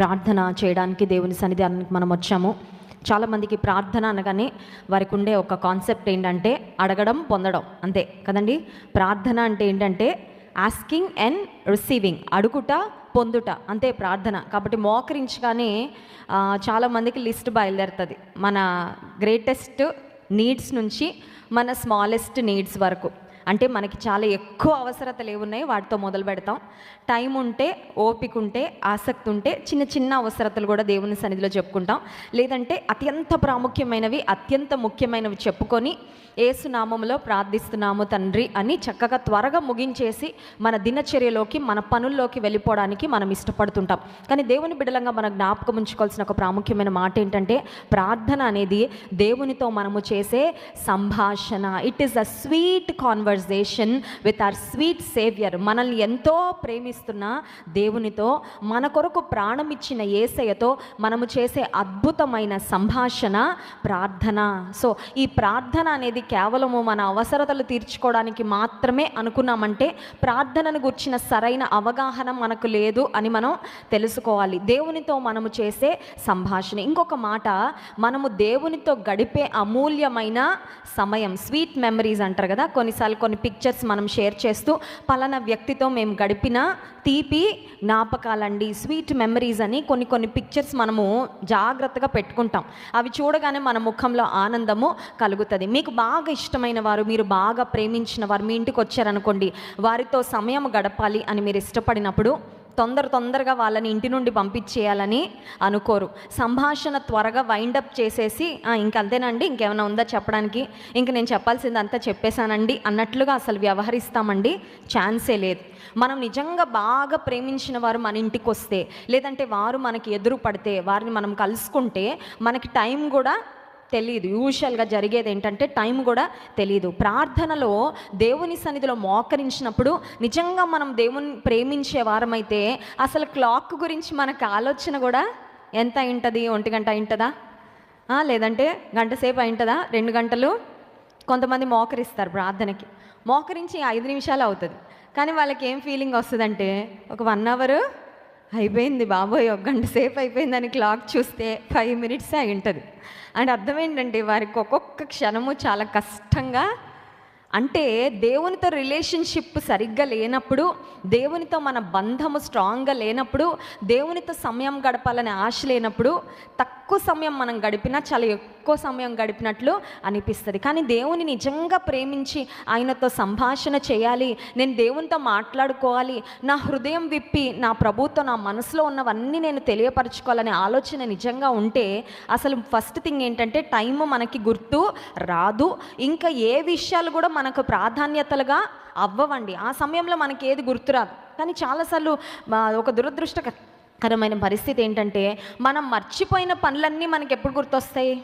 ప్రార్థన చేయడానికి దేవుని సన్నిధానానికి మనం వచ్చాము. చాలామందికి ప్రార్థన అనగానే వారికి ఉండే ఒక కాన్సెప్ట్ ఏంటంటే అడగడం పొందడం. అంతే కదండి? ప్రార్థన అంటే ఏంటంటే ఆస్కింగ్ అండ్ రిసీవింగ్ అడుగుట పొందుట. అంతే ప్రార్థన. కాబట్టి మోకరించగానే చాలామందికి లిస్ట్ బయలుదేరుతుంది. మన గ్రేటెస్ట్ నీడ్స్ నుంచి మన స్మాలెస్ట్ నీడ్స్ వరకు. అంటే మనకి చాలా ఎక్కువ అవసరతలు ఏమున్నాయి వాటితో మొదలు పెడతాం. టైం ఉంటే ఓపిక ఉంటే ఆసక్తి ఉంటే చిన్న చిన్న అవసరతలు కూడా దేవుని సన్నిధిలో చెప్పుకుంటాం. లేదంటే అత్యంత ప్రాముఖ్యమైనవి అత్యంత ముఖ్యమైనవి చెప్పుకొని ఏసునామంలో ప్రార్థిస్తున్నాము తండ్రి అని చక్కగా త్వరగా ముగించేసి మన దినచర్యలోకి మన పనుల్లోకి వెళ్ళిపోవడానికి మనం ఇష్టపడుతుంటాం. కానీ దేవుని బిడలంగా మన జ్ఞాపకం ఉంచుకోవాల్సిన ఒక ప్రాముఖ్యమైన మాట ఏంటంటే ప్రార్థన అనేది దేవునితో మనము చేసే సంభాషణ. It is a sweet conversation with our sweet saviour మనల్ని ఎంతో ప్రేమిస్తున్న దేవునితో మన కొరకు ప్రాణం ఇచ్చిన ఏసయ్యతో మనము చేసే అద్భుతమైన సంభాషణ ప్రార్థన. సో ఈ ప్రార్థన అనేది కేవలము మన అవసరతలు తీర్చుకోవడానికి మాత్రమే అనుకున్నామంటే ప్రార్థనను గుర్చిన సరైన అవగాహన మనకు లేదు అని మనం తెలుసుకోవాలి. దేవునితో మనము చేసే సంభాషణ. ఇంకొక మాట మనము దేవునితో గడిపే అమూల్యమైన సమయం స్వీట్ మెమరీస్ అంటారు కదా కొన్నిసార్లు కొన్ని పిక్చర్స్ మనం షేర్ చేస్తూ పలానా వ్యక్తితో మేము గడిపిన తీపి జ్ఞాపకాలండి స్వీట్ మెమరీస్ అని కొన్ని కొన్ని పిక్చర్స్ మనము జాగ్రత్తగా పెట్టుకుంటాం. అవి చూడగానే మన ముఖంలో ఆనందము కలుగుతుంది. మీకు బాగా బాగా ఇష్టమైన వారు మీరు బాగా ప్రేమించిన వారు మీ ఇంటికి వచ్చారనుకోండి వారితో సమయం గడపాలి అని మీరు ఇష్టపడినప్పుడు తొందర తొందరగా వాళ్ళని ఇంటి నుండి పంపించేయాలని అనుకోరు. సంభాషణ త్వరగా వైండప్ చేసేసి ఇంకంతేనండి అంతేనండి ఇంకేమైనా ఉందా చెప్పడానికి? ఇంక నేను చెప్పాల్సింది అంతా చెప్పేశానండి అన్నట్లుగా అసలు వ్యవహరిస్తామండి ఛాన్సే లేదు. మనం నిజంగా బాగా ప్రేమించిన వారు మన ఇంటికి వస్తే లేదంటే వారు మనకి ఎదురు పడితే వారిని మనం కలుసుకుంటే మనకి టైం కూడా తెలియదు యూజువల్గా జరిగేది ఏంటంటే టైం కూడా తెలియదు ప్రార్థనలో దేవుని సన్నిధిలో మోకరించినప్పుడు నిజంగా మనం దేవుని ప్రేమించే వారమైతే అసలు క్లాక్ గురించి మనకు ఆలోచన కూడా ఎంత అయింటుంది? ఒంటి గంట అయింటుందా? లేదంటే గంట సేపు అయింటుందా? రెండు గంటలు? కొంతమంది మోకరిస్తారు ప్రార్థనకి. మోకరించి ఐదు నిమిషాలు అవుతుంది. కానీ వాళ్ళకి ఏం ఫీలింగ్ వస్తుందంటే ఒక వన్ అవర్ అయిపోయింది బాబోయ్ ఒక గంట సేపు అయిపోయిందని క్లాక్ చూస్తే ఫైవ్ మినిట్సే అయి ఉంటుంది అండ్ అర్థం ఏంటంటే వారికి ఒక్కొక్క క్షణము చాలా కష్టంగా అంటే దేవునితో రిలేషన్షిప్ సరిగ్గా లేనప్పుడు దేవునితో మన బంధము స్ట్రాంగ్గా లేనప్పుడు దేవునితో సమయం గడపాలనే ఆశ లేనప్పుడు తక్కువ సమయం మనం గడిపినా చాలా ఎక్కువ సమయం గడిపినట్లు అనిపిస్తుంది. కానీ దేవుని నిజంగా ప్రేమించి ఆయనతో సంభాషణ చేయాలి నేను దేవునితో మాట్లాడుకోవాలి నా హృదయం విప్పి నా ప్రభుతో నా మనసులో ఉన్నవన్నీ నేను తెలియపరచుకోవాలనే ఆలోచన నిజంగా ఉంటే అసలు ఫస్ట్ థింగ్ ఏంటంటే టైం మనకి గుర్తు రాదు. ఇంకా ఏ విషయాలు కూడా మనకు ప్రాధాన్యతలుగా అవ్వవండి. ఆ సమయంలో మనకి ఏది గుర్తురాదు. కానీ చాలాసార్లు ఒక దురదృష్టకరమైన పరిస్థితి ఏంటంటే మనం మర్చిపోయిన పనులన్నీ మనకి ఎప్పుడు గుర్తొస్తాయి?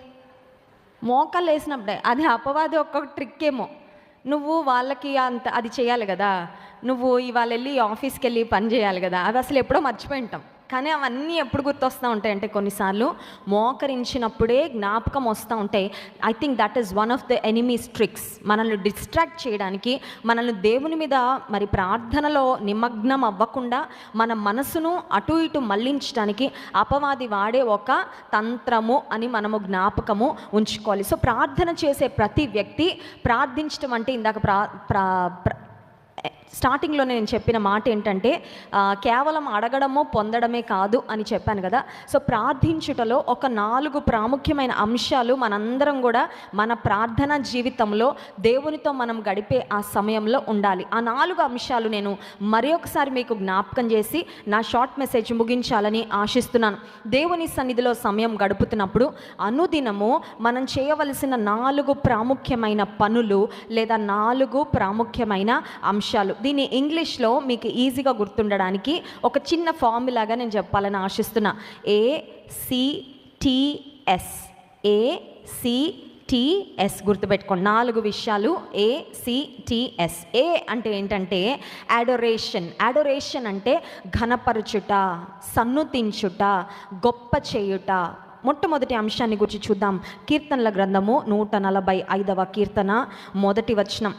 మోకాలు వేసినప్పుడే అది అపవాది ఒక్క ట్రిక్ ఏమో నువ్వు వాళ్ళకి అంత అది చేయాలి కదా. నువ్వు ఇవాళ వెళ్ళి ఆఫీస్కి వెళ్ళి పని చేయాలి కదా. అది అసలు ఎప్పుడో మర్చిపోయి ఉంటాం. కానీ అవన్నీ ఎప్పుడు గుర్తొస్తూ ఉంటాయి అంటే కొన్నిసార్లు మోకరించినప్పుడే జ్ఞాపకం వస్తూ ఉంటాయి. I think that is one of the enemy's tricks మనల్ని డిస్ట్రాక్ట్ చేయడానికి మనల్ని దేవుని మీద మరి ప్రార్థనలో నిమగ్నం అవ్వకుండా మన మనసును అటు ఇటు మళ్ళించడానికి అపవాది వాడే ఒక తంత్రము అని మనము జ్ఞాపకము ఉంచుకోవాలి. సో ప్రార్థన చేసే ప్రతి వ్యక్తి ప్రార్థించడం అంటే ఇందాక ప్రా ప్రా ప్ర- స్టార్టింగ్లో నేను చెప్పిన మాట ఏంటంటే కేవలం అడగడము పొందడమే కాదు అని చెప్పాను కదా. సో ప్రార్థించుటలో ఒక నాలుగు ప్రాముఖ్యమైన అంశాలు మనందరం కూడా మన ప్రార్థన జీవితంలో దేవునితో మనం గడిపే ఆ సమయంలో ఉండాలి. ఆ నాలుగు అంశాలు నేను మరి ఒకసారి మీకు జ్ఞాపకం చేసి నా షార్ట్ మెసేజ్ ముగించాలని ఆశిస్తున్నాను. దేవుని సన్నిధిలో సమయం గడుపుతున్నప్పుడు అనుదినము మనం చేయవలసిన నాలుగు ప్రాముఖ్యమైన పనులు లేదా నాలుగు ప్రాముఖ్యమైన అంశాలు. దీన్ని ఇంగ్లీష్లో మీకు ఈజీగా గుర్తుండడానికి ఒక చిన్న ఫార్ములాగా నేను చెప్పాలని ఆశిస్తున్నా. ఏ ఏసిటిఎస్ ఏ గుర్తుపెట్టుకోండి. నాలుగు విషయాలు ఏసిటిఎస్ ఏ అంటే ఏంటంటే అడోరేషన్ అడొరేషన్ అంటే ఘనపరచుట సన్నుతించుట గొప్ప చేయుట. మొట్టమొదటి అంశాన్ని గురించి చూద్దాం. కీర్తనల గ్రంథము నూట నలభై ఐదవ కీర్తన మొదటి వచనం.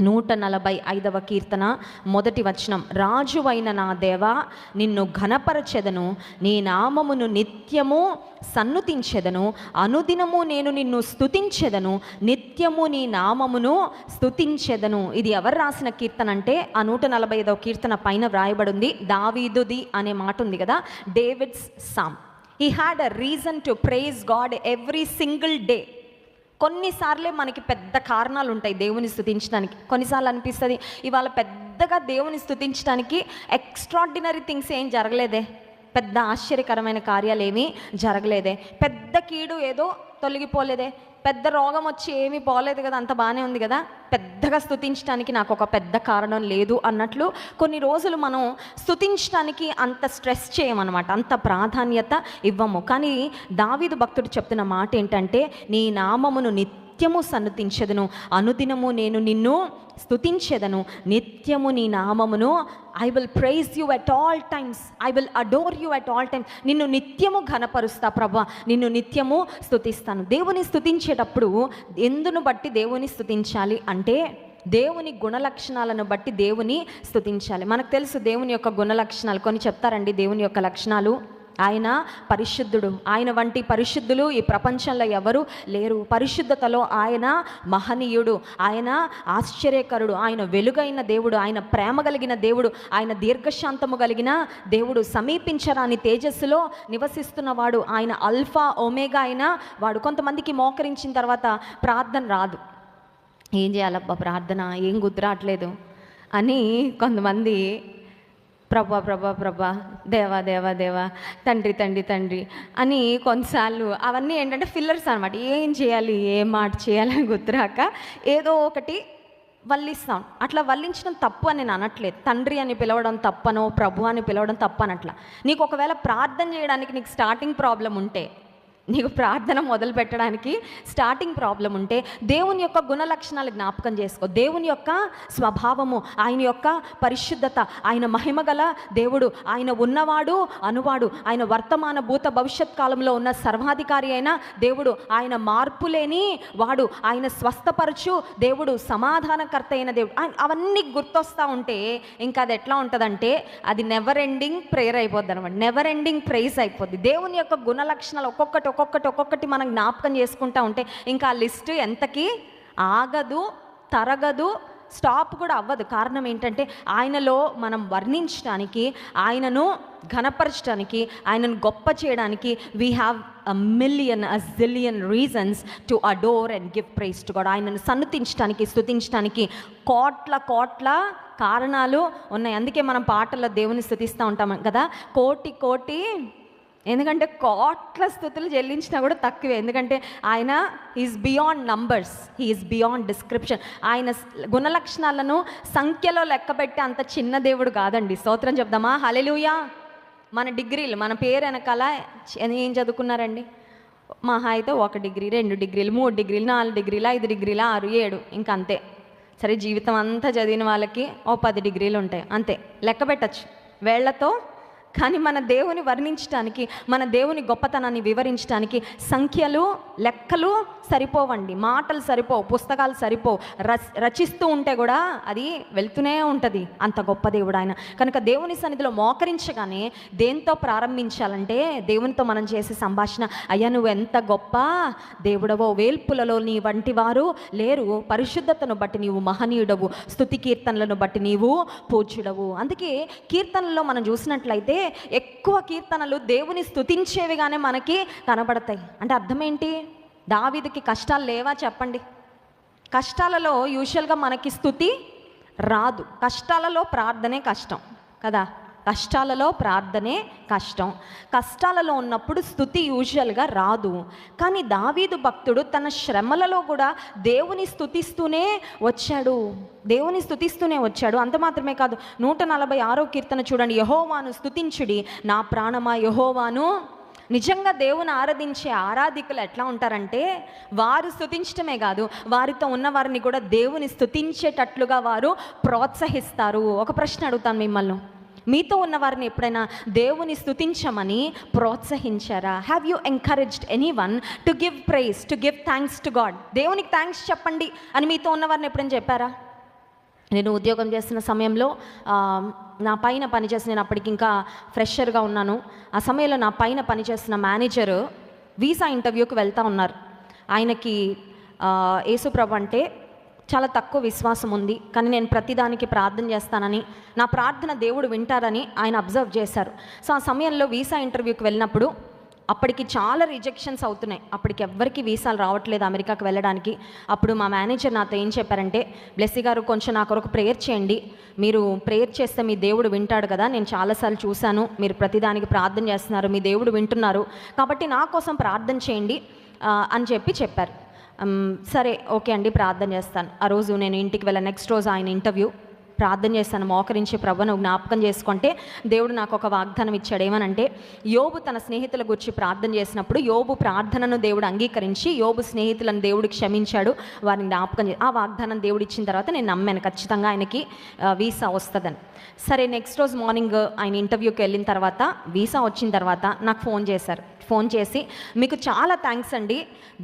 నూట నలభై ఐదవ కీర్తన మొదటి వచనం. రాజువైన నా దేవా నిన్ను ఘనపరచెదను. నీ నామమును నిత్యము సన్నుతించెదను. అనుదినము నేను నిన్ను స్తుతించెదను. నిత్యము నీ నామమును స్తుతించెదను. ఇది ఎవరు రాసిన కీర్తన అంటే ఆ నూట నలభై ఐదవ కీర్తన పైన వ్రాయబడింది దావీదుది అనే మాట ఉంది కదా David's psalm. He had a reason to praise God every single day కొన్నిసార్లే మనకి పెద్ద కారణాలు ఉంటాయి దేవుని స్థుతించడానికి. కొన్నిసార్లు అనిపిస్తుంది ఇవాళ పెద్దగా దేవుని స్థుతించడానికి ఎక్స్ట్రాడినరీ థింగ్స్ ఏం జరగలేదే. పెద్ద ఆశ్చర్యకరమైన కార్యాలు ఏమీ జరగలేదే. పెద్ద కీడు ఏదో తొలగిపోలేదే. పెద్ద రోగం వచ్చి ఏమీ పోలేదు కదా అంత బాగానే ఉంది కదా. పెద్దగా స్థుతించడానికి నాకు ఒక పెద్ద కారణం లేదు అన్నట్లు కొన్ని రోజులు మనం స్థుతించడానికి అంత స్ట్రెస్ చేయమన్నమాట అంత ప్రాధాన్యత ఇవ్వము. కానీ దావీదు భక్తుడు చెప్తున్న మాట ఏంటంటే నీ నామమును నిత్యము సన్నతించదును. అనుదినము నేను నిన్ను స్థుతించేదను నిత్యము నీ నామమును I will praise you at all times I will adore you at all times నిన్ను నిత్యము ఘనపరుస్తా ప్రభా. నిన్ను నిత్యము స్థుతిస్తాను దేవుని స్థుతించేటప్పుడు ఎందును బట్టి దేవుని స్థుతించాలి అంటే దేవుని గుణలక్షణాలను బట్టి దేవుని స్థుతించాలి మనకు తెలుసు దేవుని యొక్క గుణలక్షణాలు. కొన్ని చెప్తారండి దేవుని యొక్క లక్షణాలు. ఆయన పరిశుద్ధుడు. ఆయన వంటి పరిశుద్ధులు ఈ ప్రపంచంలో ఎవరు లేరు. పరిశుద్ధతలో ఆయన మహనీయుడు. ఆయన ఆశ్చర్యకరుడు. ఆయన వెలుగైన దేవుడు. ఆయన ప్రేమ కలిగిన దేవుడు. ఆయన దీర్ఘశాంతము కలిగిన దేవుడు. సమీపించరాని తేజస్సులో నివసిస్తున్నవాడు. ఆయన అల్ఫా ఒమేగా అయిన వాడు. కొంతమందికి మోకరించిన తర్వాత ప్రార్థన రాదు. ఏం చేయాలబ్బా ప్రార్థన? ఏం గుర్తురావట్లేదు అని కొంతమంది ప్రభా ప్రభా ప్రభా దేవా దేవా దేవా తండ్రి తండ్రి తండ్రి అని కొన్నిసార్లు అవన్నీ ఏంటంటే ఫిల్లర్స్ అనమాట ఏం చేయాలి ఏం మాట చేయాలని గుర్తురాక ఏదో ఒకటి వల్లిస్తాం. అట్లా వల్లించడం తప్పు అని నేను అనట్లేదు. తండ్రి అని పిలవడం తప్పనో ప్రభు అని పిలవడం తప్పు అనట్లా నీకు ఒకవేళ ప్రార్థన చేయడానికి నీకు స్టార్టింగ్ ప్రాబ్లం ఉంటే నీకు ప్రార్థన మొదలు పెట్టడానికి స్టార్టింగ్ ప్రాబ్లం ఉంటే దేవుని యొక్క గుణ లక్షణాలు జ్ఞాపకం చేసుకో. దేవుని యొక్క స్వభావము ఆయన యొక్క పరిశుద్ధత ఆయన మహిమగల దేవుడు ఆయన ఉన్నవాడు అనువాడు ఆయన వర్తమాన భూత భవిష్యత్ కాలంలో ఉన్న సర్వాధికారి అయిన దేవుడు ఆయన మార్పు లేని వాడు ఆయన స్వస్థపరచు దేవుడు సమాధానకర్త అయిన దేవుడు అవన్నీ గుర్తొస్తూ ఉంటే ఇంకా అది ఎట్లా ఉంటుందంటే అది నెవర్ ఎండింగ్ ప్రేయర్ అయిపోద్ది అనమాట నెవర్ ఎండింగ్ ప్రైజ్ అయిపోద్ది. దేవుని యొక్క గుణ లక్షణాలు ఒక్కొక్కటి ఒక్కొక్కటి ఒక్కొక్కటి మనం జ్ఞాపకం చేసుకుంటూ ఉంటే ఇంకా ఆ లిస్టు ఎంతకి ఆగదు తరగదు స్టాప్ కూడా అవ్వదు. కారణం ఏంటంటే ఆయనలో మనం వర్ణించడానికి ఆయనను ఘనపరచడానికి ఆయనను గొప్ప చేయడానికి we have a million a zillion reasons to adore and give praise to God ఆయనను సన్నతించడానికి స్తుతించడానికి కోట్ల కోట్ల కారణాలు ఉన్నాయి. అందుకే మనం పాటల్లో దేవుని స్థుతిస్తూ ఉంటాం కదా. కోటి కోటి ఎందుకంటే కోట్ల స్థుతులు చెల్లించినా కూడా తక్కువే. ఎందుకంటే ఆయన is beyond numbers he is beyond description ఆయన గుణలక్షణాలను సంఖ్యలో లెక్కబెట్టే అంత చిన్న దేవుడు కాదండి. స్తోత్రం చెప్దామా? హలెలుయా మన డిగ్రీలు మన పేరు వెనకాల ఏం చదువుకున్నారండి? మహా అయితే ఒక డిగ్రీ రెండు డిగ్రీలు మూడు డిగ్రీలు నాలుగు డిగ్రీలు ఐదు డిగ్రీలు ఆరు ఏడు ఇంకా అంతే. సరే జీవితం అంతా చదివిన వాళ్ళకి ఓ పది డిగ్రీలు ఉంటాయి. అంతే. లెక్క పెట్టచ్చు. వేళ్ళతో కానీ మన దేవుని వర్ణించడానికి మన దేవుని గొప్పతనాన్ని వివరించడానికి సంఖ్యలు లెక్కలు సరిపోవండి. మాటలు సరిపోవు పుస్తకాలు సరిపోవు. రచ రచిస్తూ ఉంటే కూడా అది వెళ్తూనే ఉంటుంది. అంత గొప్ప దేవుడు ఆయన. కనుక దేవుని సన్నిధిలో మోకరించగానే దేంతో ప్రారంభించాలంటే దేవునితో మనం చేసే సంభాషణ అయ్యా నువ్వు ఎంత గొప్ప దేవుడవో వేల్పులలో నీ వంటి వారు లేరు. పరిశుద్ధతను బట్టి నీవు మహనీయుడవు. స్థుతి కీర్తనలను బట్టి నీవు పూజ్యుడవు. అందుకే కీర్తనల్లో మనం చూసినట్లయితే ఎక్కువ కీర్తనలు దేవుని స్థుతించేవిగానే మనకి కనబడతాయి. అంటే అర్థం ఏంటి దావీదుకి కష్టాలు లేవా చెప్పండి? కష్టాలలో యూజువల్గా మనకి స్థుతి రాదు. కష్టాలలో ప్రార్థనే కష్టం కదా? కష్టాలలో ప్రార్థనే కష్టం. కష్టాలలో ఉన్నప్పుడు స్థుతి యూజువల్గా రాదు. కానీ దావీదు భక్తుడు తన శ్రమలలో కూడా దేవుని స్థుతిస్తూనే వచ్చాడు. దేవుని స్థుతిస్తూనే వచ్చాడు. అంత మాత్రమే కాదు నూట నలభై ఆరో కీర్తన చూడండి. యహోవాను స్థుతించుడి. నా ప్రాణమా యహోవాను? నిజంగా దేవుని ఆరాధించే ఆరాధికులు ఎట్లా ఉంటారంటే వారు స్థుతించటమే కాదు వారితో ఉన్న వారిని కూడా దేవుని స్థుతించేటట్లుగా వారు ప్రోత్సహిస్తారు. ఒక ప్రశ్న అడుగుతాను మిమ్మల్ని. మీతో ఉన్న వారిని ఎప్పుడైనా దేవుని స్థుతించమని ప్రోత్సహించారా? Have you encouraged anyone to give praise to give thanks to God దేవునికి థ్యాంక్స్ చెప్పండి అని మీతో ఉన్న వారిని ఎప్పుడైనా చెప్పారా? నేను ఉద్యోగం చేస్తున్న సమయంలో నా పైన పనిచేసిన నేను అప్పటికి ఇంకా ఫ్రెషర్గా ఉన్నాను. ఆ సమయంలో నా పైన పనిచేస్తున్న మేనేజరు వీసా ఇంటర్వ్యూకి వెళ్తా ఉన్నారు. ఆయనకి యేసుప్రభు అంటే చాలా తక్కువ విశ్వాసం ఉంది. కానీ నేను ప్రతిదానికి ప్రార్థన చేస్తానని నా ప్రార్థన దేవుడు వింటారని ఆయన అబ్జర్వ్ చేశారు. సో ఆ సమయంలో వీసా ఇంటర్వ్యూకి వెళ్ళినప్పుడు అప్పటికి చాలా రిజెక్షన్స్ అవుతున్నాయి. అప్పటికి ఎవ్వరికి వీసాలు రావట్లేదు అమెరికాకి వెళ్ళడానికి. అప్పుడు మా మేనేజర్ నాతో ఏం చెప్పారంటే బ్లెస్సీ గారు కొంచెం నా కొరకు ప్రేయర్ చేయండి. మీరు ప్రేయర్ చేస్తే మీ దేవుడు వింటాడు కదా. నేను చాలాసార్లు చూశాను. మీరు ప్రతిదానికి ప్రార్థన చేస్తున్నారు. మీ దేవుడు వింటున్నారు. కాబట్టి నా కోసం ప్రార్థన చేయండి అని చెప్పి చెప్పారు. సరే ఓకే అండి ప్రార్థన చేస్తాను. ఆ రోజు నేను ఇంటికి వెళ్ళా నెక్స్ట్ రోజు ఆయన ఇంటర్వ్యూ ప్రార్థన చేశాను మోకరించి ప్రభు జ్ఞాపకం చేసుకుంటే దేవుడు నాకు ఒక వాగ్దానం ఇచ్చాడు. ఏమనంటే యోబు తన స్నేహితుల గురించి ప్రార్థన చేసినప్పుడు యోబు ప్రార్థనను దేవుడు అంగీకరించి యోబు స్నేహితులను దేవుడు క్షమించాడు వారిని జ్ఞాపకం ఆ వాగ్దానం దేవుడు ఇచ్చిన తర్వాత నేను నమ్మాను. ఖచ్చితంగా ఆయనకి వీసా వస్తుందని. సరే నెక్స్ట్ రోజు మార్నింగ్ ఆయన ఇంటర్వ్యూకి వెళ్ళిన తర్వాత వీసా వచ్చిన తర్వాత నాకు ఫోన్ చేశారు. ఫోన్ చేసి మీకు చాలా థ్యాంక్స్ అండి.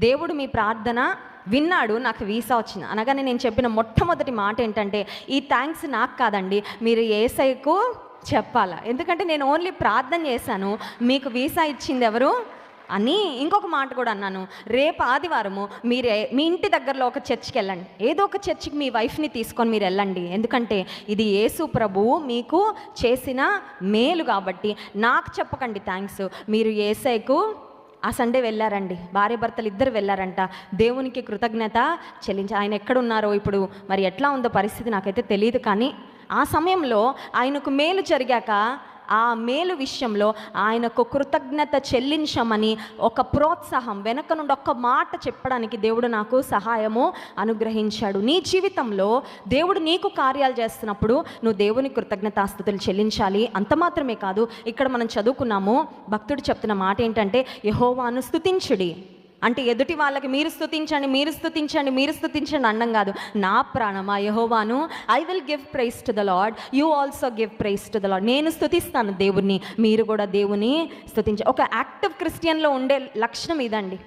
దేవుడు మీ ప్రార్థన విన్నాడు నాకు వీసా వచ్చింది. అనగానే నేను చెప్పిన మొట్టమొదటి మాట ఏంటంటే ఈ థ్యాంక్స్ నాకు కాదండి మీరు ఏసైకు చెప్పాలా. ఎందుకంటే నేను ఓన్లీ ప్రార్థన చేశాను మీకు వీసా ఇచ్చింది ఎవరు? అని ఇంకొక మాట కూడా అన్నాను. రేపు ఆదివారము మీరే మీ ఇంటి దగ్గరలో ఒక చర్చ్కి వెళ్ళండి. ఏదో ఒక చర్చికి మీ వైఫ్ని తీసుకొని మీరు వెళ్ళండి. ఎందుకంటే ఇది యేసు ప్రభువు మీకు చేసిన మేలు కాబట్టి. నాకు చెప్పకండి థ్యాంక్స్ మీరు ఏసైకు ఆ సండే వెళ్ళారండి. భార్య భర్తలు ఇద్దరు వెళ్ళారంట. దేవునికి కృతజ్ఞత చెల్లించి ఆయన ఎక్కడున్నారో ఇప్పుడు? మరి ఎట్లా ఉందో పరిస్థితి నాకైతే తెలియదు కానీ ఆ సమయంలో ఆయనకు మేలు జరిగాక ఆ మేలు విషయంలో ఆయనకు కృతజ్ఞత చెల్లించమని ఒక ప్రోత్సాహం వెనక నుండి ఒక్క మాట చెప్పడానికి దేవుడు నాకు సహాయము అనుగ్రహించాడు. నీ జీవితంలో దేవుడు నీకు కార్యాలు చేస్తున్నప్పుడు నువ్వు దేవుని కృతజ్ఞతాస్థుతులు చెల్లించాలి. అంత మాత్రమే కాదు ఇక్కడ మనం చదువుకున్నాము భక్తుడు చెప్తున్న మాట ఏంటంటే యహోవాను స్తుతించుడి. అంటే ఎదుటి వాళ్ళకి మీరు స్తుతించండి మీరు స్తుతించండి మీరు స్తుతించండి అండం కాదు. నా ప్రాణమా యహోవాను? I will give praise to the lord you also give praise to the lord నేను స్థుతిస్తాను దేవుణ్ణి. మీరు కూడా దేవుని స్థుతించ ఒక యాక్టివ్ క్రిస్టియన్లో ఉండే లక్షణం ఇదండి.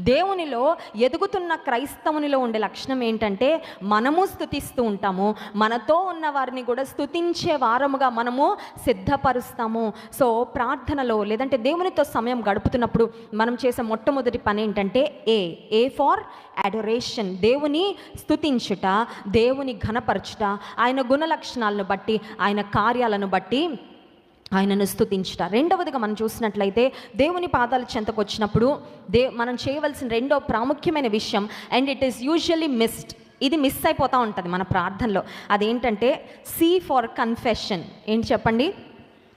దేవునిలో ఎదుగుతున్న క్రైస్తవునిలో ఉండే లక్షణం ఏంటంటే మనము స్థుతిస్తూ ఉంటాము మనతో ఉన్న వారిని కూడా స్థుతించే వారముగా మనము సిద్ధపరుస్తాము. సో ప్రార్థనలో లేదంటే దేవునితో సమయం గడుపుతున్నప్పుడు మనం చేసే మొట్టమొదటి పని ఏంటంటే ఏ ఏ ఫార్ అడొరేషన్ దేవుని స్థుతించుట దేవుని ఘనపరచుట ఆయన గుణ లక్షణాలను బట్టి ఆయన కార్యాలను బట్టి ఆయనను స్తుతించుట రెండవదిగా మనం చూసినట్లయితే దేవుని పాదాల చెంతకు వచ్చినప్పుడు దే మనం చేయవలసిన రెండో ప్రాముఖ్యమైన విషయం and it is usually missed ఇది మిస్ అయిపోతూ ఉంటుంది మన ప్రార్థనలో. అదేంటంటే సీ ఫార్ కన్ఫెషన్ ఏంటి చెప్పండి?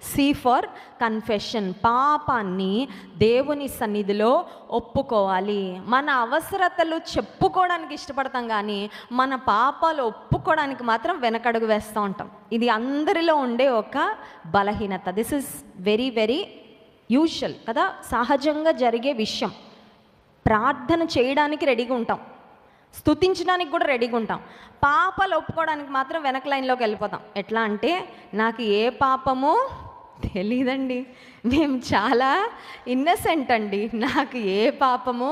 సి ఫర్ కన్ఫెషన్ పాపాన్ని దేవుని సన్నిధిలో ఒప్పుకోవాలి. మన అవసరతలు చెప్పుకోవడానికి ఇష్టపడతాం కానీ మన పాపాలు ఒప్పుకోవడానికి మాత్రం వెనకడుగు వేస్తూ ఉంటాం. ఇది అందరిలో ఉండే ఒక బలహీనత. This is very very usual కదా? సహజంగా జరిగే విషయం. ప్రార్థన చేయడానికి రెడీగా ఉంటాం. స్తుతించడానికి కూడా రెడీగా ఉంటాం. పాపాలు ఒప్పుకోవడానికి మాత్రం వెనక లైన్లోకి వెళ్ళిపోతాం. ఎట్లా అంటే నాకు ఏ పాపము తెలీదండి. మేము చాలా ఇన్నసెంట్ అండి. నాకు ఏ పాపము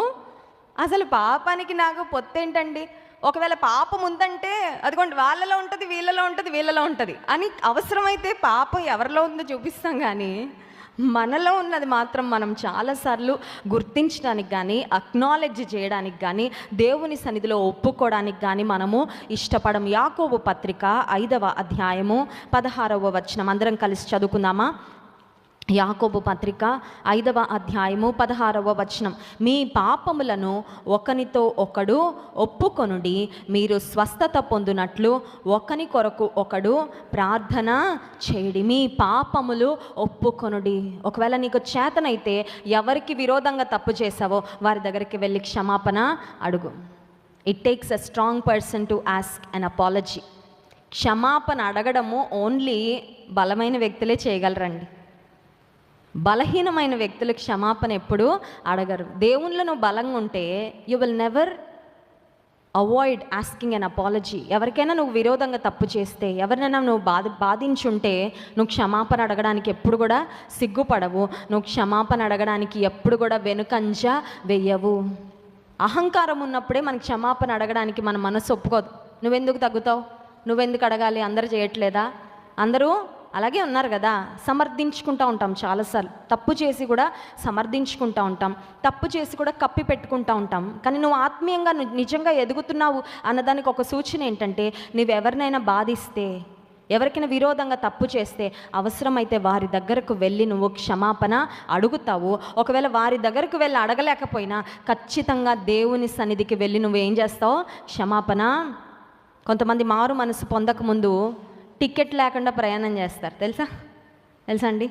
అసలు పాపానికి నాకు పొత్తేంటండి? ఒకవేళ పాపం ఉందంటే అదిగోండి వాళ్ళలో ఉంటుంది వీళ్ళలో ఉంటుంది వీళ్ళలో ఉంటుంది అని అవసరమైతే పాపం ఎవరిలో ఉందో చూపిస్తాం కానీ మనలో ఉన్నది మాత్రం మనం చాలాసార్లు గుర్తించడానికి కానీ అక్నాలెడ్జ్ చేయడానికి కానీ దేవుని సన్నిధిలో ఒప్పుకోవడానికి కానీ మనము ఇష్టపడం. యాకోబు పత్రిక ఐదవ అధ్యాయము పదహారవ వచనం. అందరం కలిసి చదువుకుందామా? యాకోబు పత్రిక ఐదవ అధ్యాయము పదహారవ వచనం. మీ పాపములను ఒకనితో ఒకడు ఒప్పుకొనుడి మీరు స్వస్థత పొందినట్లు ఒకని కొరకు ఒకడు ప్రార్థన చేయడి. మీ పాపములు ఒప్పుకొనుడి. ఒకవేళ నీకు చేతనైతే ఎవరికి విరోధంగా తప్పు చేసావో వారి దగ్గరికి వెళ్ళి క్షమాపణ అడుగు. It takes a strong person to ask an apology క్షమాపణ అడగడము ఓన్లీ బలమైన వ్యక్తులే చేయగలరండి. బలహీనమైన వ్యక్తులు క్షమాపణ ఎప్పుడు అడగరు. దేవుళ్ళు నువ్వు బలంగా ఉంటే you will never avoid asking an apology ఎవరికైనా నువ్వు విరోధంగా తప్పు చేస్తే ఎవరినైనా నువ్వు బాధ బాధించుంటే నువ్వు క్షమాపణ అడగడానికి ఎప్పుడు కూడా సిగ్గుపడవు. నువ్వు క్షమాపణ అడగడానికి ఎప్పుడు కూడా వెనుకంజ వెయ్యవు అహంకారం ఉన్నప్పుడే మనకు క్షమాపణ అడగడానికి మన మనసు ఒప్పుకోదు. నువ్వెందుకు తగ్గుతావు? నువ్వెందుకు అడగాలి? అందరూ చేయట్లేదా? అందరూ అలాగే ఉన్నారు కదా సమర్థించుకుంటూ ఉంటాం చాలాసార్లు. తప్పు చేసి కూడా సమర్థించుకుంటూ ఉంటాం. తప్పు చేసి కూడా కప్పి పెట్టుకుంటూ ఉంటాం. కానీ నువ్వు ఆత్మీయంగా ని- నిజంగా ఎదుగుతున్నావు అన్నదానికి ఒక సూచన ఏంటంటే నువ్వు ఎవరినైనా బాధిస్తే ఎవరికైనా విరోధంగా తప్పు చేస్తే అవసరమైతే వారి దగ్గరకు వెళ్ళి నువ్వు క్షమాపణ అడుగుతావు. ఒకవేళ వారి దగ్గరకు వెళ్ళి అడగలేకపోయినా ఖచ్చితంగా దేవుని సన్నిధికి వెళ్ళి నువ్వు ఏం చేస్తావు? క్షమాపణ. కొంతమంది మారు మనసు పొందకముందు టికెట్ లేకుండా ప్రయాణం చేస్తారు. తెలుసా? తెలుసా అండి?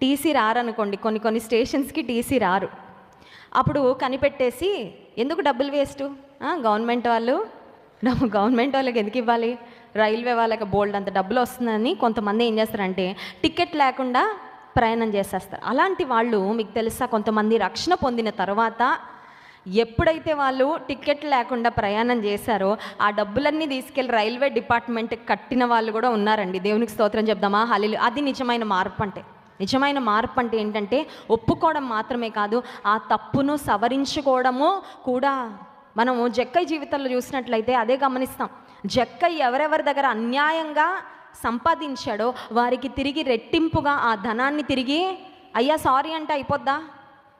టీసీ రారనుకోండి కొన్ని కొన్ని స్టేషన్స్కి టీసీ రారు. అప్పుడు కనిపెట్టేసి ఎందుకు డబ్బులు వేస్ట్? గవర్నమెంట్ వాళ్ళు డబ్బు గవర్నమెంట్ వాళ్ళకి ఎందుకు ఇవ్వాలి? రైల్వే వాళ్ళకి బోల్డ్ అంత డబ్బులు వస్తుందని కొంతమంది ఏం చేస్తారంటే టికెట్ లేకుండా ప్రయాణం చేసేస్తారు. అలాంటి వాళ్ళు మీకు తెలుసా కొంతమంది రక్షణ పొందిన తర్వాత ఎప్పుడైతే వాళ్ళు టికెట్ లేకుండా ప్రయాణం చేశారో ఆ డబ్బులన్నీ తీసుకెళ్ళి రైల్వే డిపార్ట్మెంట్ కట్టిన వాళ్ళు కూడా ఉన్నారండి. దేవునికి స్తోత్రం చెప్దామా? హలీలు అది నిజమైన మార్పు అంటే. నిజమైన మార్పు అంటే ఏంటంటే ఒప్పుకోవడం మాత్రమే కాదు ఆ తప్పును సవరించుకోవడము కూడా. మనము జక్కయ్య జీవితంలో చూసినట్లయితే అదే గమనిస్తాం. జక్కయ్య ఎవరెవరి దగ్గర అన్యాయంగా సంపాదించాడో వారికి తిరిగి రెట్టింపుగా ఆ ధనాన్ని తిరిగి అయ్యా సారీ అంటే అయిపోద్దా?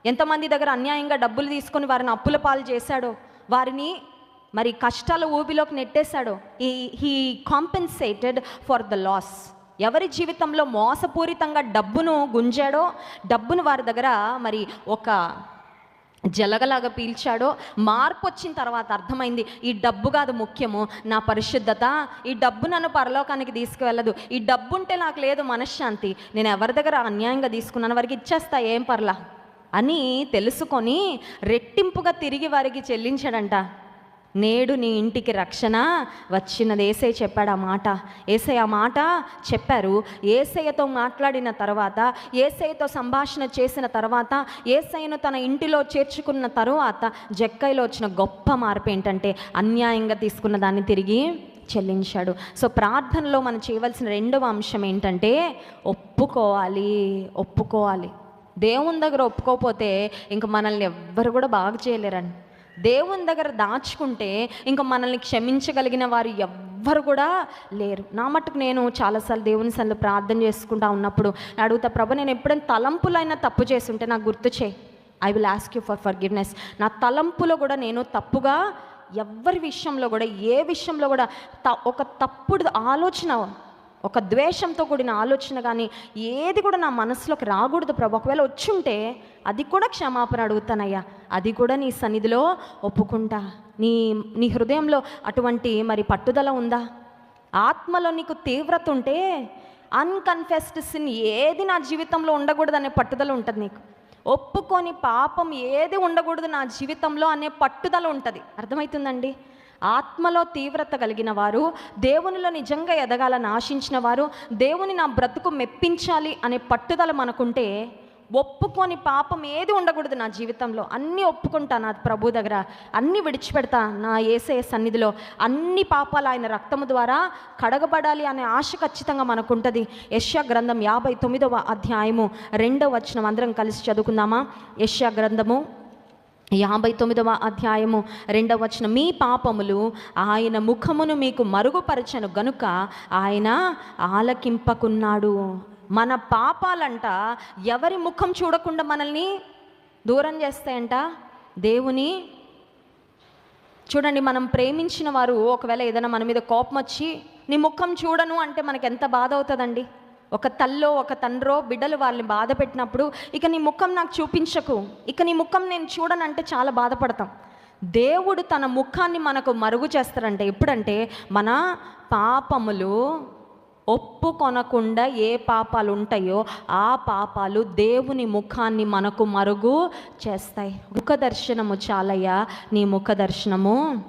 ఎంతమంది దగ్గర అన్యాయంగా డబ్బులు తీసుకొని వారిని అప్పుల పాలు చేశాడో వారిని మరి కష్టాల ఊబిలోకి నెట్టేశాడో ఈ he compensated for the loss ఎవరి జీవితంలో మోసపూరితంగా డబ్బును గుంజాడో డబ్బును వారి దగ్గర మరి ఒక జలగలాగా పీల్చాడో మార్పు వచ్చిన తర్వాత అర్థమైంది ఈ డబ్బు కాదు ముఖ్యము నా పరిశుద్ధత ఈ డబ్బు నన్ను పరలోకానికి తీసుకువెళ్ళదు ఈ డబ్బు ఉంటే నాకు లేదు మనశ్శాంతి నేను ఎవరి దగ్గర అన్యాయంగా తీసుకున్నాను వారికి ఇచ్చేస్తా ఏం పర్లా? అని తెలుసుకొని రెట్టింపుగా తిరిగి వారికి చెల్లించాడంట. నేడు నీ ఇంటికి రక్షణ వచ్చినది. ఏసై చెప్పాడు ఆ మాట. ఏసై ఆ మాట చెప్పారు. ఏసయ్యతో మాట్లాడిన తర్వాత ఏసయ్యతో సంభాషణ చేసిన తర్వాత ఏసయ్యను తన ఇంటిలో చేర్చుకున్న తరువాత జక్కైలో వచ్చిన గొప్ప మార్పు ఏంటంటే అన్యాయంగా తీసుకున్న దాన్ని తిరిగి చెల్లించాడు. సో ప్రార్థనలో మనం చేయవలసిన రెండవ అంశం ఏంటంటే ఒప్పుకోవాలి ఒప్పుకోవాలి. దేవుని దగ్గర ఒప్పుకోకపోతే ఇంక మనల్ని ఎవ్వరు కూడా బాగు చేయలేరండి. దేవుని దగ్గర దాచుకుంటే ఇంకా మనల్ని క్షమించగలిగిన వారు ఎవ్వరు కూడా లేరు. నా మట్టుకు నేను చాలాసార్లు దేవుని సార్లు ప్రార్థన చేసుకుంటా ఉన్నప్పుడు అడుగుతా ప్రభు నేను ఎప్పుడైనా తలంపులైనా తప్పు చేస్తుంటే నాకు గుర్తు చేయి. I will ask you for forgiveness నా తలంపులో కూడా నేను తప్పుగా ఎవరి విషయంలో కూడా ఏ విషయంలో కూడా త ఒక తప్పుడు ఆలోచన ఒక ద్వేషంతో కూడిన ఆలోచన కానీ ఏది కూడా నా మనసులోకి రాకూడదు ప్రభు. ఒకవేళ వచ్చుంటే అది కూడా క్షమాపణ అడుగుతానయ్యా. అది కూడా నీ సన్నిధిలో ఒప్పుకుంటా. నీ నీ హృదయంలో అటువంటి మరి పట్టుదల ఉందా? ఆత్మలో నీకు తీవ్రత ఉంటే అన్కన్ఫెస్డ్ సిన్ ఏది నా జీవితంలో ఉండకూడదు అనే పట్టుదల ఉంటుంది నీకు. ఒప్పుకొని పాపం ఏది ఉండకూడదు నా జీవితంలో అనే పట్టుదల ఉంటుంది. అర్థమవుతుందండి? ఆత్మలో తీవ్రత కలిగిన వారు దేవునిలో నిజంగా ఎదగాలని ఆశించిన వారు దేవుని నా బ్రతుకు మెప్పించాలి అనే పట్టుదల మనకుంటే ఒప్పుకొని పాపం ఏది ఉండకూడదు నా జీవితంలో. అన్నీ ఒప్పుకుంటా నా ప్రభు దగ్గర. అన్నీ విడిచిపెడతా నా ఏసే సన్నిధిలో. అన్ని పాపాలు ఆయన రక్తము ద్వారా కడగబడాలి అనే ఆశ ఖచ్చితంగా మనకుంటుంది. యష్యా గ్రంథం యాభై తొమ్మిదవ అధ్యాయము రెండవ వచనం. అందరం కలిసి చదువుకుందామా? యష్యా గ్రంథము యాభై తొమ్మిదవ అధ్యాయము రెండవ వచనం. మీ పాపములు ఆయన ముఖమును మీకు మరుగుపరచను గనుక ఆయన ఆలకింపకున్నాడు. మన పాపాలంట ఎవరి ముఖం చూడకుండా మనల్ని దూరం చేస్తాయంట? దేవుని చూడండి మనం ప్రేమించిన వారు ఒకవేళ ఏదైనా మన మీద కోపం వచ్చి నీ ముఖం చూడను అంటే మనకు ఎంత బాధ అవుతుందండి? ఒక తల్లో ఒక తండ్రో బిడ్డలు వాళ్ళని బాధ పెట్టినప్పుడు ఇక నీ ముఖం నాకు చూపించకు. ఇక నీ ముఖం నేను చూడనంటే చాలా బాధపడతాం. దేవుడు తన ముఖాన్ని మనకు మరుగు చేస్తారంటే ఎప్పుడంటే మన పాపములు ఒప్పుకొనకుండా ఏ పాపాలు ఉంటాయో ఆ పాపాలు దేవుని ముఖాన్ని మనకు మరుగు చేస్తాయి. ముఖ దర్శనము చాలయ్యా నీ ముఖ దర్శనము.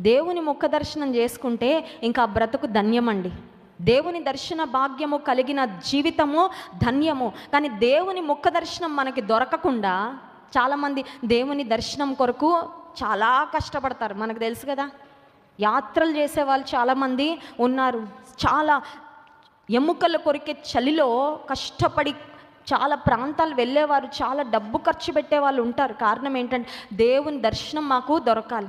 దేవుని ముఖ దర్శనం చేసుకుంటే ఇంకా బ్రతుకు ధన్యమండి. దేవుని దర్శన భాగ్యము కలిగిన జీవితము ధన్యము. కానీ దేవుని ముఖ దర్శనం మనకి దొరకకుండా చాలామంది దేవుని దర్శనం కొరకు చాలా కష్టపడతారు. మనకు తెలుసు కదా యాత్రలు చేసే వాళ్ళు చాలామంది ఉన్నారు. చాలా ఎముకలు కొరికే చలిలో కష్టపడి చాలా ప్రాంతాలు వెళ్ళేవారు చాలా డబ్బు ఖర్చు పెట్టే వాళ్ళు ఉంటారు. కారణం ఏంటంటే దేవుని దర్శనం మాకు దొరకాలి.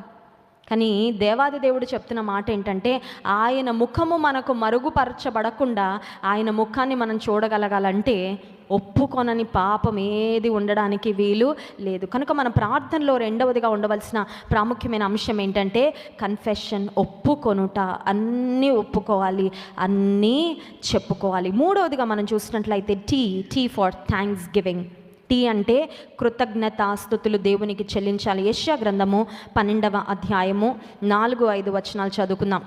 కానీ దేవాది దేవుడు చెప్తున్న మాట ఏంటంటే ఆయన ముఖము మనకు మరుగుపరచబడకుండా ఆయన ముఖాన్ని మనం చూడగలగాలంటే ఒప్పుకొనని పాపం ఏది ఉండడానికి వీలు లేదు. కనుక మన ప్రార్థనలో రెండవదిగా ఉండవలసిన ప్రాముఖ్యమైన అంశం ఏంటంటే కన్ఫెషన్ ఒప్పుకొనుట. అన్నీ ఒప్పుకోవాలి అన్నీ చెప్పుకోవాలి. మూడవదిగా మనం చూసినట్లయితే T T for thanksgiving T అంటే కృతజ్ఞతాస్థుతులు దేవునికి చెల్లించాలి. యశ్యా గ్రంథము పన్నెండవ అధ్యాయము నాలుగు ఐదు వచనాలు చదువుకుందాం.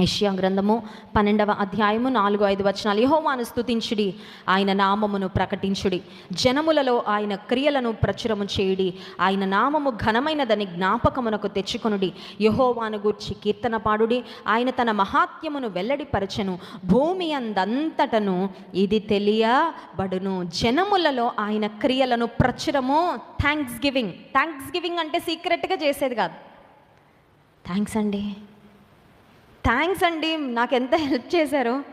యెషయా గ్రంథము పన్నెండవ అధ్యాయము నాలుగు ఐదు వచనాలు. యహోవాను స్తుతించుడి ఆయన నామమును ప్రకటించుడి. జనములలో ఆయన క్రియలను ప్రచురము చేయుడి ఆయన నామము ఘనమైనదని జ్ఞాపకమునకు తెచ్చుకొనుడి. యహోవాను గూర్చి కీర్తన పాడుడి ఆయన తన మహాత్యమును వెల్లడిపరచెను. భూమి అందంతటను ఇది తెలియబడును. జనములలో ఆయన క్రియలను ప్రచురము థ్యాంక్స్ గివింగ్ థ్యాంక్స్ గివింగ్ అంటే సీక్రెట్గా చేసేది కాదు. థ్యాంక్స్ అండి. థ్యాంక్స్ అండి నాకు ఎంత హెల్ప్ చేశారు.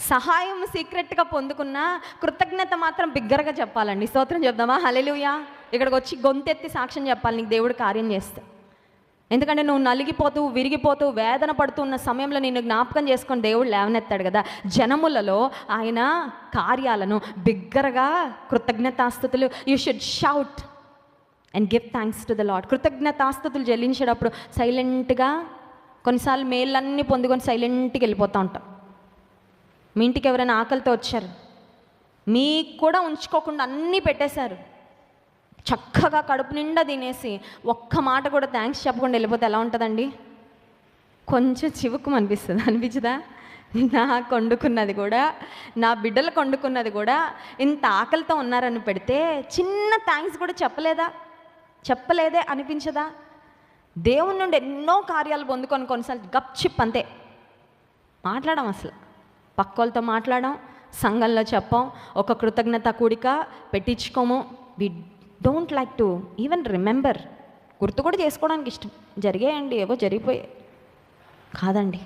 సహాయం సీక్రెట్గా పొందుకున్న కృతజ్ఞత మాత్రం బిగ్గరగా చెప్పాలండి. స్తోత్రం చెప్దామా? హలెలుయా ఇక్కడికి వచ్చి గొంతెత్తి సాక్ష్యం చెప్పాలి నీకు దేవుడు కార్యం చేస్తే. ఎందుకంటే నువ్వు నలిగిపోతూ విరిగిపోతూ వేదన పడుతున్న సమయంలో నిన్ను జ్ఞాపకం చేసుకొని దేవుడు లేవనెత్తాడు కదా. జనములలో ఆయన కార్యాలను బిగ్గరగా కృతజ్ఞతాస్థుతులు you should shout and give thanks to the lord కృతజ్ఞతాస్థుతులు చెల్లించేటప్పుడు సైలెంట్గా కొన్నిసార్లు మేళ్ళన్నీ పొందుకొని సైలెంట్కి వెళ్ళిపోతూ ఉంటాం. మీ ఇంటికి ఎవరైనా ఆకలితో వచ్చారు? మీకు కూడా ఉంచుకోకుండా అన్నీ పెట్టేశారు. చక్కగా కడుపు నిండా తినేసి ఒక్క మాట కూడా థ్యాంక్స్ చెప్పకుండా వెళ్ళిపోతే ఎలా ఉంటుందండి? కొంచెం చివుకు అనిపిస్తుంది అనిపించదా? నా కొండుకున్నది కూడా నా బిడ్డలు కొండుకున్నది కూడా ఇంత ఆకలితో ఉన్నారని పెడితే చిన్న థ్యాంక్స్ కూడా చెప్పలేదా? చెప్పలేదే అనిపించదా? దేవుని నుండి ఎన్నో కార్యాలు పొందుకొని కొన్నిసార్లు గప్ చిప్ అంతే. మాట్లాడడం అసలు. పక్కోళ్ళతో మాట్లాడడం సంఘంలో చెప్పం ఒక కృతజ్ఞత కూడిక పెట్టించుకోము. We don't like to even remember గుర్తు కూడా చేసుకోవడానికి ఇష్టం. జరిగేయండి ఏవో జరిగిపోయాయి. కాదండి.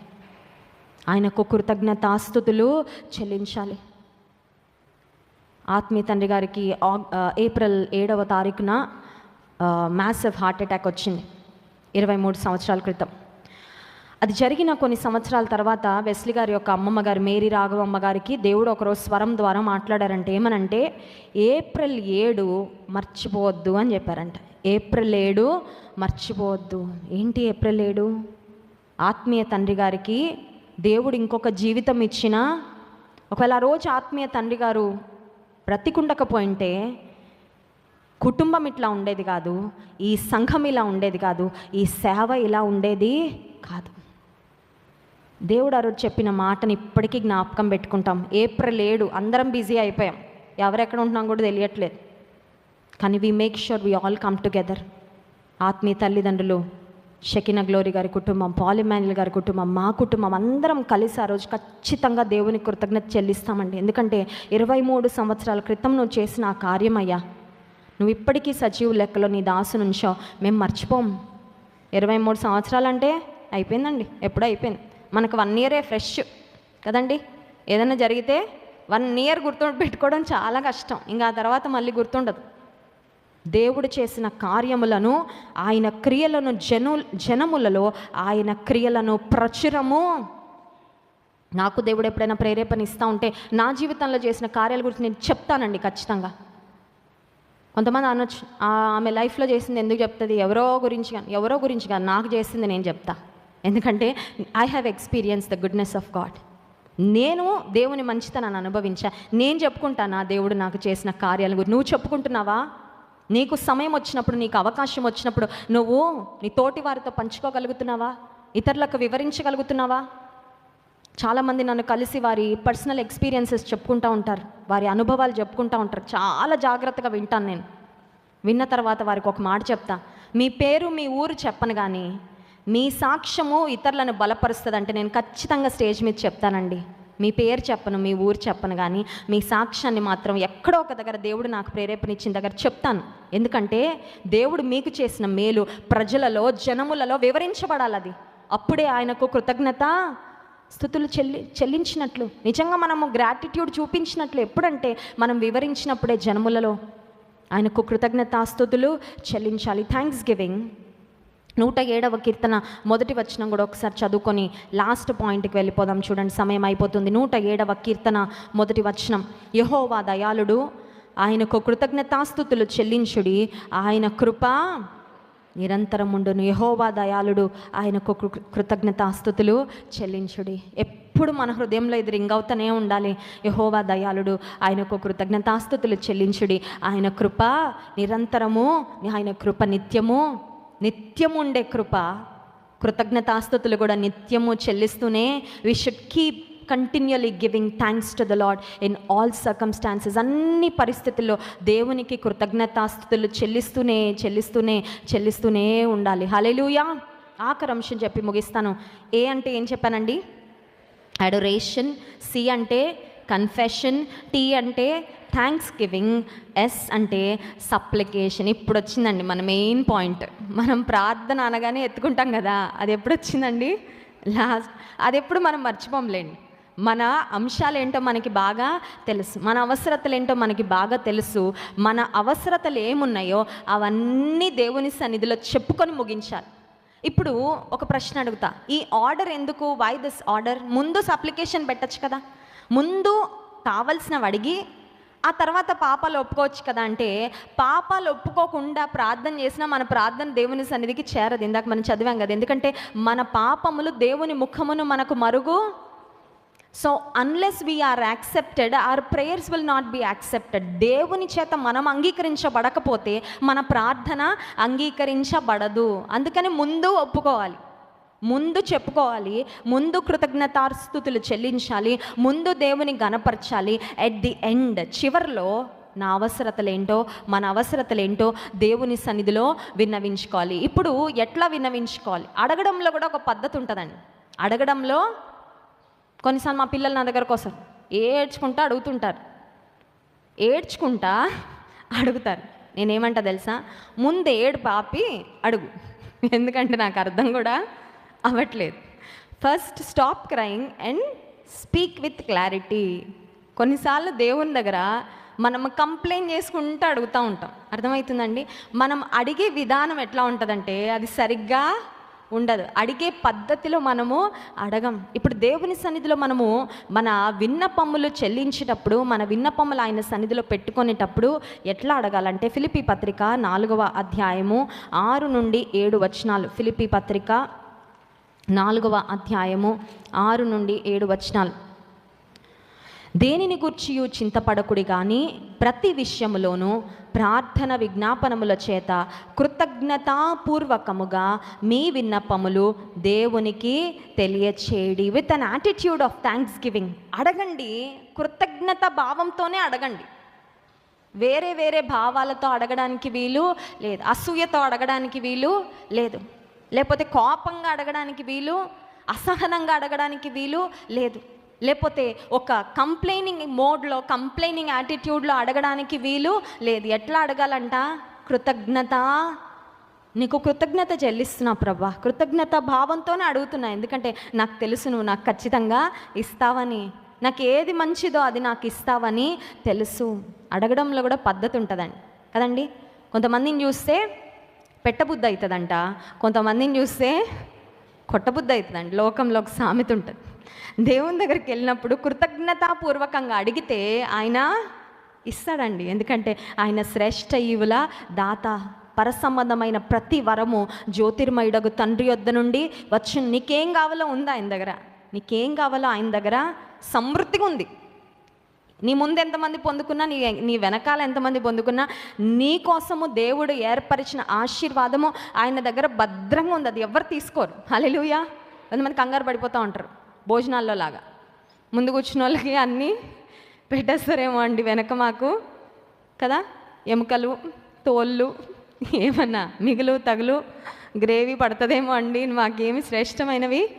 ఆయనకు కృతజ్ఞతాస్థుతులు చెల్లించాలి. ఆత్మీయ తండ్రి గారికి ఆ, ఏప్రిల్ ఏడవ తారీఖున మ్యాసివ్ హార్ట్ అటాక్ వచ్చింది. ఇరవై మూడు సంవత్సరాల క్రితం. అది జరిగిన కొన్ని సంవత్సరాల తర్వాత వెస్లీ గారి యొక్క అమ్మమ్మ గారు మేరీ రాఘవమ్మ గారికి దేవుడు ఒకరోజు స్వరం ద్వారా మాట్లాడారంటే ఏమనంటే ఏప్రిల్ ఏడు మర్చిపోవద్దు అని చెప్పారంట. ఏప్రిల్ ఏడు మర్చిపోవద్దు. ఏంటి ఏప్రిల్ ఏడు? ఆత్మీయ తండ్రి గారికి దేవుడు ఇంకొక జీవితం ఇచ్చిన ఒకవేళ ఆ రోజు ఆత్మీయ తండ్రి గారు బ్రతికుండకపోయింటే కుటుంబం ఇట్లా ఉండేది కాదు. ఈ సంఘం ఇలా ఉండేది కాదు. ఈ సేవ ఇలా ఉండేది కాదు. దేవుడు ఆ రోజు చెప్పిన మాటని ఇప్పటికీ జ్ఞాపకం పెట్టుకుంటాం. ఏప్రిల్ ఏడు అందరం బిజీ అయిపోయాం. ఎవరెక్కడ ఉంటున్నాం కూడా తెలియట్లేదు. కానీ we make sure we all come together ఆత్మీయ తల్లిదండ్రులు షకిన గ్లోరీ గారి కుటుంబం పాలిమాన్యుల్ గారి కుటుంబం మా కుటుంబం అందరం కలిసి ఆ రోజు ఖచ్చితంగా దేవుని కృతజ్ఞత చెల్లిస్తామండి. ఎందుకంటే ఇరవై మూడు సంవత్సరాల క్రితం నువ్వు చేసిన ఆ కార్యమయ్యా నువ్వు ఇప్పటికీ సజీవు లెక్కలో నీ దాసు నుంచో మేము మర్చిపోం. ఇరవై మూడు సంవత్సరాలు అంటే అయిపోయిందండి. ఎప్పుడో అయిపోయింది. మనకు వన్ ఇయరే ఫ్రెష్ కదండి? ఏదైనా జరిగితే వన్ ఇయర్ గుర్తు పెట్టుకోవడం చాలా కష్టం. ఇంకా ఆ తర్వాత మళ్ళీ గుర్తుండదు. దేవుడు చేసిన కార్యములను ఆయన క్రియలను జను జనములలో ఆయన క్రియలను ప్రచురము. నాకు దేవుడు ఎప్పుడైనా ప్రేరేపణ ఇస్తూ ఉంటే నా జీవితంలో చేసిన కార్యాల గురించి నేను చెప్తానండి ఖచ్చితంగా. కొంతమంది అనొచ్చు ఆమె లైఫ్లో చేసింది ఎందుకు చెప్తుంది? ఎవరో గురించి కానీ ఎవరో గురించి కానీ నాకు చేసింది నేను చెప్తా. ఎందుకంటే I have experience the goodness of God నేను దేవుని మంచితనాన్ని అనుభవించా. నేను చెప్పుకుంటానా? దేవుడు నాకు చేసిన కార్యాల గురించి నువ్వు చెప్పుకుంటున్నావా? నీకు సమయం వచ్చినప్పుడు నీకు అవకాశం వచ్చినప్పుడు నువ్వు నీ తోటి వారితో పంచుకోగలుగుతున్నావా? ఇతరులకు వివరించగలుగుతున్నావా? చాలామంది నన్ను కలిసి వారి పర్సనల్ ఎక్స్పీరియన్సెస్ చెప్పుకుంటూ ఉంటారు. వారి అనుభవాలు చెప్పుకుంటూ ఉంటారు. చాలా జాగ్రత్తగా వింటాను నేను. విన్న తర్వాత వారికి ఒక మాట చెప్తా. మీ పేరు మీ ఊరు చెప్పను కానీ మీ సాక్ష్యము ఇతరులను బలపరుస్తుంది అంటే నేను ఖచ్చితంగా స్టేజ్ మీద చెప్తానండి. మీ పేరు చెప్పను మీ ఊరు చెప్పను కానీ మీ సాక్ష్యాన్ని మాత్రం ఎక్కడో ఒక దగ్గర దేవుడు నాకు ప్రేరేపణిచ్చిన దగ్గర చెప్తాను. ఎందుకంటే దేవుడు మీకు చేసిన మేలు ప్రజలలో జనములలో వివరించబడాలి అది అప్పుడే ఆయనకు కృతజ్ఞత స్థుతులు చెల్లి చెల్లించినట్లు నిజంగా మనము గ్రాటిట్యూడ్ చూపించినట్లు ఎప్పుడంటే మనం వివరించినప్పుడే జనములలో ఆయనకు కృతజ్ఞతాస్థుతులు చెల్లించాలి. థ్యాంక్స్ గివింగ్ నూట ఏడవ కీర్తన మొదటి వచనం కూడా ఒకసారి చదువుకొని లాస్ట్ పాయింట్కి వెళ్ళిపోదాం చూడండి. సమయం అయిపోతుంది. నూట ఏడవ కీర్తన మొదటి వచనం. యహోవా దయాళుడు ఆయనకు కృతజ్ఞతాస్థుతులు చెల్లించుడి. ఆయన కృప నిరంతరముండును యహోవా దయాళుడు ఆయనకు కృ- కృతజ్ఞతాస్థుతులు చెల్లించుడి. ఎప్పుడు మన హృదయంలో ఇది రింగ్ అవుతూనే ఉండాలి. యహోవా దయాళుడు ఆయనకు కృతజ్ఞతాస్థుతులు చెల్లించుడి. ఆయన కృప నిరంతరము ఆయన కృప నిత్యము నిత్యము ఉండే కృప. కృతజ్ఞతాస్థుతులు కూడా నిత్యము చెల్లిస్తూనే we should keep continuously giving thanks to the lord in all circumstances అన్ని పరిస్థితుల్లో దేవునికి కృతజ్ఞతాస్థుతులు చెల్లిస్తూనే చెల్లిస్తూనే చెల్లిస్తూనే ఉండాలి. హలెలుయా ఆఖరి అంశం చెప్పి ముగిస్తాను. ఏ అంటే ఏం చెప్పానండి? అడొరేషన్ సి అంటే కన్ఫెషన్ టీ అంటే థ్యాంక్స్ గివింగ్ ఎస్ అంటే సప్లికేషన్ ఇప్పుడు వచ్చిందండి మన మెయిన్ పాయింట్ మనం ప్రార్థన అనగానే ఎత్తుకుంటాం కదా. అది ఎప్పుడు వచ్చిందండి లాస్ట్ అది ఎప్పుడు మనం మర్చిపోంలేండి. మన అంశాలు ఏంటో మనకి బాగా తెలుసు మన అవసరతలు ఏంటో మనకి బాగా తెలుసు మన అవసరతలు ఏమున్నాయో అవన్నీ దేవుని సన్నిధిలో చెప్పుకొని ముగించాలి. ఇప్పుడు ఒక ప్రశ్న అడుగుతా ఈ ఆర్డర్ ఎందుకు వై దిస్ ఆర్డర్ ముందు అప్లికేషన్ పెట్టచ్చు కదా? ముందు కావలసినవి అడిగి ఆ తర్వాత పాపాలు ఒప్పుకోవచ్చు కదా అంటే పాపాలు ఒప్పుకోకుండా ప్రార్థన చేసినా మన ప్రార్థన దేవుని సన్నిధికి చేరదు. ఇందాక మనం చదివాం కదా ఎందుకంటే మన పాపములు దేవుని ముఖమును మనకు మరుగు so unless we are accepted our prayers will not be accepted దేవుని చేత మనం అంగీకరించబడకపోతే మన ప్రార్థన అంగీకరించబడదు. అందుకని ముందు ఒప్పుకోవాలి. ముందు చెప్పుకోవాలి. ముందు కృతజ్ఞతాస్థుతులు చెల్లించాలి. ముందు దేవుని గనపరచాలి. ఎట్ ది ఎండ్ చివరిలో నా అవసరతలేంటో మన అవసరతలేంటో దేవుని సన్నిధిలో విన్నవించుకోవాలి. ఇప్పుడు ఎట్లా విన్నవించుకోవాలి? అడగడంలో కూడా ఒక పద్ధతి ఉంటుందండి. అడగడంలో కొన్నిసార్లు మా పిల్లలు నా దగ్గరకు వస్తారు. ఏడ్చుకుంటా అడుగుతుంటారు. ఏడ్చుకుంటా అడుగుతారు. నేనేమంటా తెలుసా? ముందు ఏడు పాపి అడుగు. ఎందుకంటే నాకు అర్థం కూడా అవ్వట్లేదు. First stop crying and speak with clarity కొన్నిసార్లు దేవుని దగ్గర మనం కంప్లైంట్ చేసుకుంటూ అడుగుతూ ఉంటాం. అర్థమవుతుందండి? మనం అడిగే విధానం ఎట్లా ఉంటుందంటే అది సరిగ్గా ఉండదు. అడిగే పద్ధతిలో మనము అడగం. ఇప్పుడు దేవుని సన్నిధిలో మనము మన విన్నపములు చెల్లించేటప్పుడు మన విన్నపములు ఆయన సన్నిధిలో పెట్టుకునేటప్పుడు ఎట్లా అడగాలంటే ఫిలిపి పత్రిక నాలుగవ అధ్యాయము ఆరు నుండి ఏడు వచనాలు. ఫిలిపి పత్రిక నాలుగవ అధ్యాయము ఆరు నుండి ఏడు వచనాలు. దేనిని గూర్చియు చింతపడకుడి కానీ ప్రతి విషయములోనూ ప్రార్థన విజ్ఞాపనముల చేత కృతజ్ఞతాపూర్వకముగా మీ విన్నపములు దేవునికి తెలియచేయడి with an attitude of thanksgiving అడగండి కృతజ్ఞత భావంతోనే అడగండి. వేరే వేరే భావాలతో అడగడానికి వీలు లేదు. అసూయతో అడగడానికి వీలు లేదు. లేకపోతే కోపంగా అడగడానికి వీలు అసహనంగా అడగడానికి వీలు లేదు. లేకపోతే ఒక కంప్లైనింగ్ మోడ్లో కంప్లైనింగ్ యాటిట్యూడ్లో అడగడానికి వీలు లేదు. ఎట్లా అడగాలంట? కృతజ్ఞత. నీకు కృతజ్ఞత చెల్లిస్తున్నా ప్రభా. కృతజ్ఞత భావంతోనే అడుగుతున్నా. ఎందుకంటే నాకు తెలుసు నువ్వు నాకు ఖచ్చితంగా ఇస్తావని. నాకు ఏది మంచిదో అది నాకు ఇస్తావని తెలుసు. అడగడంలో కూడా పద్ధతి ఉంటుందండి. కదండి? కొంతమందిని చూస్తే పెట్టబుద్ధి అవుతుందంట. కొంతమందిని చూస్తే కొట్టబుద్ధి అవుతుందండి. లోకంలో ఒక సామెత ఉంటుంది. దేవుని దగ్గరికి వెళ్ళినప్పుడు కృతజ్ఞతాపూర్వకంగా అడిగితే ఆయన ఇస్తాడండి. ఎందుకంటే ఆయన శ్రేష్ఠ ఈవుల దాత పరసంబంధమైన ప్రతి వరము జ్యోతిర్మయుడగు తండ్రి యొద్ద నుండి వచ్చి నీకేం కావాలో ఉంది ఆయన దగ్గర? నీకేం కావాలో ఆయన దగ్గర సమృద్ధిగా ఉంది. నీ ముందు ఎంతమంది పొందుకున్నా నీ నీ వెనకాల ఎంతమంది పొందుకున్నా నీ కోసము దేవుడు ఏర్పరిచిన ఆశీర్వాదము ఆయన దగ్గర భద్రంగా ఉంది. అది ఎవరు తీసుకోరు. హల్లెలూయా! కొంతమంది కంగారు పడిపోతూ ఉంటారు. భోజనాల్లో లాగా ముందు కూర్చున్న వాళ్ళకి అన్నీ పెట్టేస్తారేమో అండి వెనక మాకు. కదా? ఎముకలు తోళ్ళు ఏమన్నా మిగులు తగులు గ్రేవీ పడుతుందేమో అండి. మాకేమి శ్రేష్టమైనవి.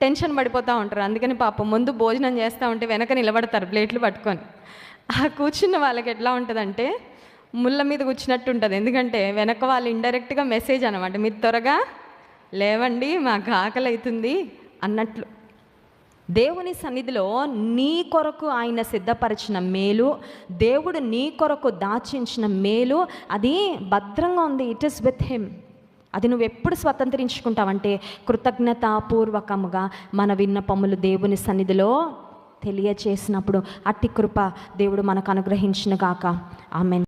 టెన్షన్ పడిపోతూ ఉంటారు. అందుకని పాపం ముందు భోజనం చేస్తూ ఉంటే వెనక నిలబడతారు ప్లేట్లు పట్టుకొని. ఆ కూర్చున్న వాళ్ళకి ఎట్లా ఉంటుందంటే ముళ్ళ మీద కూర్చున్నట్టు ఉంటుంది ఎందుకంటే వెనక వాళ్ళు ఇండైరెక్ట్గా మెసేజ్ అనమాట. మీరు త్వరగా లేవండి మాకు ఆకలి అవుతుంది అన్నట్లు. దేవుని సన్నిధిలో నీ కొరకు ఆయన సిద్ధపరిచిన మేలు దేవుడు నీ కొరకు దాచించిన మేలు అది భద్రంగా ఉంది. ఇట్ ఇస్ విత్ హిమ్ అది నువ్వు ఎప్పుడు స్వతంత్రించుకుంటావంటే కృతజ్ఞతాపూర్వకముగా మన విన్నపములు దేవుని సన్నిధిలో తెలియచేసినప్పుడు అట్టి కృప దేవుడు మనకు అనుగ్రహించిన కాక ఆమె